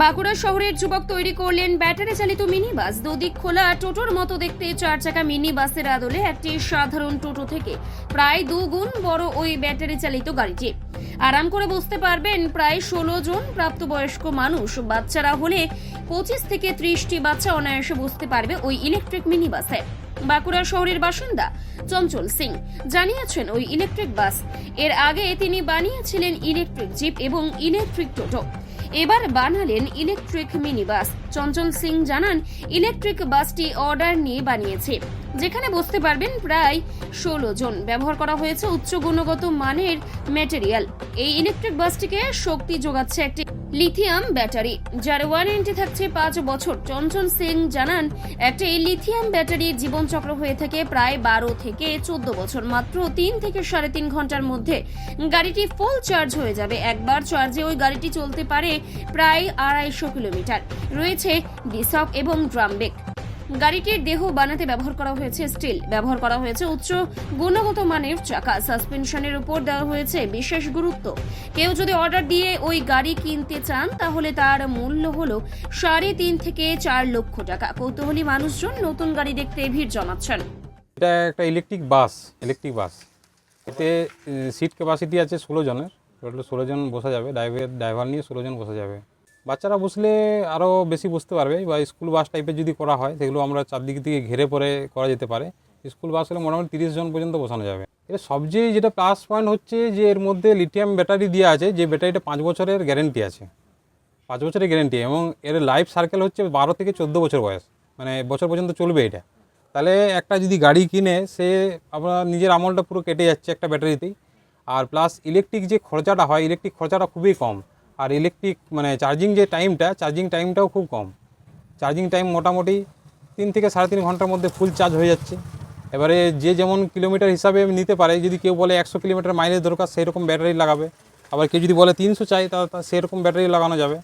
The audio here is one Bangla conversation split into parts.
বাঁকুড়া শহরের যুবক তৈরি করলেন ব্যাটারি চালিত মিনি বাস দুদিক খোলা টোটোর মতো দেখতে চার চাকা মিনি বাসের আদলে একটি সাধারণ টোটো থেকে প্রায় দুগুণ বড় ওই ব্যাটারি চালিত গাড়িটি। আরাম করে বসতে পারবেন, প্রায় ষোলো জন প্রাপ্তবয়স্ক মানুষ, বাচ্চারা হলে পঁচিশ থেকে ত্রিশটি বাচ্চা অনায়াসে বসতে পারবে ওই ইলেকট্রিক মিনি বাসে বাঁকুড়া শহরের বাসিন্দা চঞ্চল সিং জানিয়েছেন ওই ইলেকট্রিক বাস। এর আগে তিনি বানিয়েছিলেন ইলেকট্রিক জিপ এবং ইলেকট্রিক টোটো। এবার বানালেন ইলেকট্রিক মিনিবাস। চঞ্চল সিং জানান ইলেকট্রিক বাসটি অর্ডার নিয়ে বানিয়েছে। যেখানে বসতে পারবেন প্রায় ষোলো জন। ব্যবহার করা হয়েছে উচ্চ গুণগত মানের ম্যাটেরিয়াল এই ইলেকট্রিক বাসটিকে শক্তি যোগাচ্ছে একটি লিথিয়াম ব্যাটারি যার ওয়ারেন্টি থাকছে পাঁচ বছর। চঞ্চল সিং জানান, একটি লিথিয়াম ব্যাটারির জীবনচক্র হয়ে থাকে প্রায় বারো থেকে চোদ্দ বছর। মাত্র তিন থেকে সাড়ে তিন ঘণ্টার মধ্যে গাড়িটি ফুল চার্জ হয়ে যাবে। একবার চার্জে ওই গাড়িটি চলতে পারে প্রায় আড়াইশো কিলোমিটার। রয়েছে ডিসক এবং ড্রাম ব্রেক গাড়িটির দেহ বানাতে ব্যবহার করা হয়েছে, স্টিল ব্যবহার করা হয়েছে, উচ্চ গুণগত মানের চাকা। সাসপেনশনের উপর দেওয়া হয়েছে বিশেষ গুরুত্ব। কেউ যদি অর্ডার দিয়ে ওই গাড়ি কিনতে চান, তাহলে তার মূল্য হলো সাড়ে তিন থেকে চার লক্ষ টাকা। কৌতূহলী মানুষজন নতুন গাড়ি দেখতে ভিড় জমাচ্ছেন। এটা একটা ইলেকট্রিক বাস ইলেকট্রিক বাস এতে সিট ক্যাপাসিটি আছে ষোলো জনের। ষোলো জন বসা যাবে। ড্রাইভার ড্রাইভার নিয়ে ষোলো জন বসা যাবে। বাচ্চারা বসলে আরও বেশি বসতে পারবে বা স্কুল বাস টাইপের যদি করা হয়, সেগুলো আমরা চারদিক থেকে ঘেরে পরে করা যেতে পারে। স্কুল বাস হলে মোটামুটি তিরিশ জন পর্যন্ত বসানো যাবে। এটা সবচেয়ে যেটা প্লাস পয়েন্ট হচ্ছে যে এর মধ্যে লিথিয়াম ব্যাটারি দেওয়া আছে, যে ব্যাটারিটা পাঁচ বছরের গ্যারেন্টি আছে। পাঁচ বছরের গ্যারেন্টি এবং এর লাইফ সার্কেল হচ্ছে বারো থেকে চোদ্দ বছর বয়স। মানে বছর পর্যন্ত চলবে এটা। তাহলে একটা যদি গাড়ি কিনে, সে আপনার নিজের আমলটা পুরো কেটে যাচ্ছে একটা ব্যাটারিতেই আর প্লাস ইলেকট্রিক যে খরচাটা হয় ইলেকট্রিক খরচাটা খুবই কম। আর ইলেকট্রিক মানে চার্জিং যে টাইমটা চার্জিং টাইমটাও খুব কম। চার্জিং টাইম মোটামুটি তিন থেকে সাড়ে তিন ঘণ্টার মধ্যে ফুল চার্জ হয়ে যাচ্ছে। এবারে যে যেমন কিলোমিটার হিসাবে নিতে পারে, যদি কেউ বলে একশো কিলোমিটার মাইলেজ দরকার সেই রকম ব্যাটারি লাগাবে। আবার কেউ যদি বলে তিনশো চাই, তা তা সেরকম ব্যাটারি লাগানো যাবে।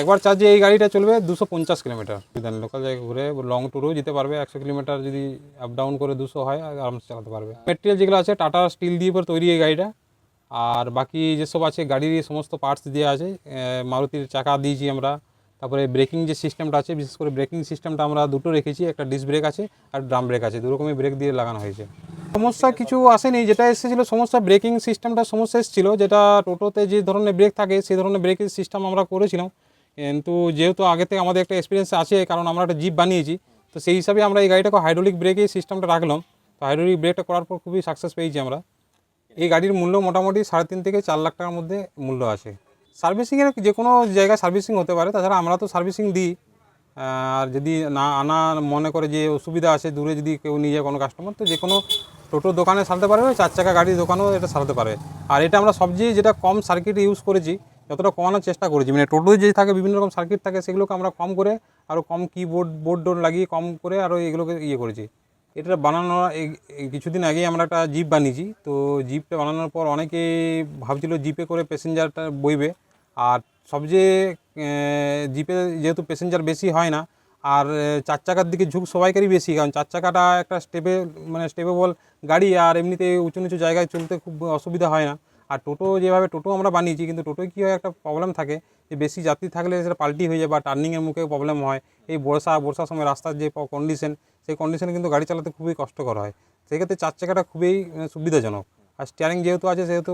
একবার চার্জে এই গাড়িটা চলবে দুশো পঞ্চাশ কিলোমিটার লোকাল জায়গায় ঘুরে লং ট্যুরেও যেতে পারবে। একশো কিলোমিটার যদি আপ ডাউন করে দুশো হয়, আরামসে চালাতে পারবে। মেটেরিয়াল যেগুলো আছে টাটা স্টিল দিয়ে পরে তৈরি এই গাড়িটা। আর বাকি যেসব আছে গাড়ির সমস্ত পার্টস দেওয়া আছে মারুতির চাকা দিয়েছি আমরা। তারপরে ব্রেকিং যে সিস্টেমটা আছে, বিশেষ করে ব্রেকিং সিস্টেমটা আমরা দুটো রেখেছি, একটা ডিস ব্রেক আছে আর ড্রাম ব্রেক আছে দু ব্রেক দিয়ে লাগানো হয়েছে। সমস্যা কিছু আসেনি, যেটা এসেছিল, সমস্যা ব্রেকিং সিস্টেমটা সমস্যা এসেছিল, যেটা টোটোতে যে ধরনের ব্রেক থাকে, সেই ধরনের ব্রেকিং সিস্টেম আমরা করেছিলাম। কিন্তু যেহেতু আগে থেকে আমাদের একটা এক্সপিরিয়েন্স আছে, কারণ আমরা একটা জিপ বানিয়েছি, তো সেই হিসাবে আমরা এই গাড়িটাকে হাইড্রোলিক ব্রেকের সিস্টেমটা রাখলাম। তো হাইড্রোলিক ব্রেকটা করার পর খুবই সাকসেস পেয়েছি আমরা। এই গাড়ির মূল্য মোটামুটি সাড়ে তিন থেকে চার লাখ টাকার মধ্যে মূল্য আছে। সার্ভিসিংয়ের যে কোনো জায়গায় সার্ভিসিং হতে পারে, তাছাড়া আমরা তো সার্ভিসিং দিই। আর যদি না আনা মনে করে যে অসুবিধা আছে, দূরে যদি কেউ নিয়ে যায় কোনো কাস্টমার তো যে কোনো টোটোর দোকানে সারতে পারবে চার চাকা গাড়ির দোকানেও এটা সারাতে পারে। আর এটা আমরা সবচেয়ে যেটা কম সার্কিট ইউজ করেছি, যতটা কমানোর চেষ্টা করেছি মানে টোটো যে থাকে, বিভিন্ন রকম সার্কিট থাকে, সেগুলোকে আমরা কম করে আরও কম কিবোর্ড বোর্ড লাগিয়ে কম করে আরও এগুলোকে ইয়ে করেছি। এটা বানানো কিছুদিন আগেই আমরা একটা জিপ বানিয়েছি। তো জিপটা বানানোর পর অনেকে ভাবছিল জিপে করে প্যাসেঞ্জারটা বইবে। আর সবচেয়ে জিপে যেহেতু প্যাসেঞ্জার বেশি হয় না, আর চার চাকার দিকে ঝুঁক সবাইকারই বেশি, কারণ চার চাকাটা একটা স্টেপে মানে স্টেপেবল গাড়ি, আর এমনিতে উঁচু নিচু জায়গায় চলতে খুব অসুবিধা হয় না। আর টোটো যেভাবে টোটো আমরা বানিয়েছি, কিন্তু টোটোয় কী হয় একটা প্রবলেম থাকে যে বেশি যাত্রী থাকলে সেটা পাল্টি হয়ে যায় বা টার্নিংয়ের মুখে প্রবলেম হয়। এই বর্ষা, বর্ষার সময় রাস্তার যে কন্ডিশন সেই কন্ডিশনে কিন্তু গাড়ি চালাতে খুবই কষ্টকর হয়। সেক্ষেত্রে চার চাকাটা খুবই সুবিধাজনক। আর স্টিয়ারিং যেহেতু আছে, সেহেতু